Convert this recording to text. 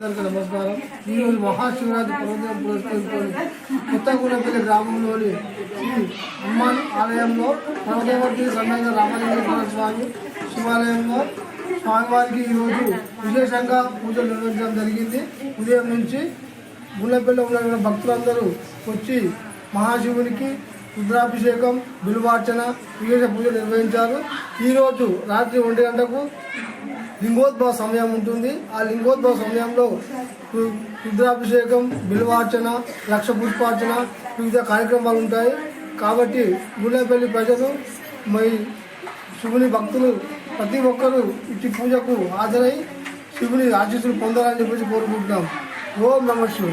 అందరికీ నమస్కారం. ఈరోజు మహాశివరాత్రి పర్వదినం పురస్కరించుకొని కొత్తగూడపల్లి గ్రామంలోని శ్రీ అమ్మాన్ ఆలయంలో పర్వతవర్తి సన్నగా రామలింగేశ్వర స్వామి శివాలయంలో స్వామివారికి ఈరోజు విశేషంగా పూజలు నిర్వహించడం జరిగింది. ఉదయం నుంచి గుళ్ళపల్లిలో ఉన్న భక్తులందరూ వచ్చి మహాశివునికి రుద్రాభిషేకం బిలువార్చన విశేష పూజలు నిర్వహించారు. ఈరోజు రాత్రి ఒంటి గంటకు లింగోద్భవ సమయం ఉంటుంది. ఆ లింగోద్భవ సమయంలో రుద్రాభిషేకం బిల్వార్చన లక్ష పుష్పార్చన వివిధ కార్యక్రమాలు ఉంటాయి. కాబట్టి గుళ్ళపల్లి ప్రజలు మై శివుని భక్తులు ప్రతి ఒక్కరూ ఇట్టి పూజకు హాజరై శివుని ఆశీస్సులు పొందాలని చెప్పేసి కోరుకుంటున్నాం. ఓం నమ శివ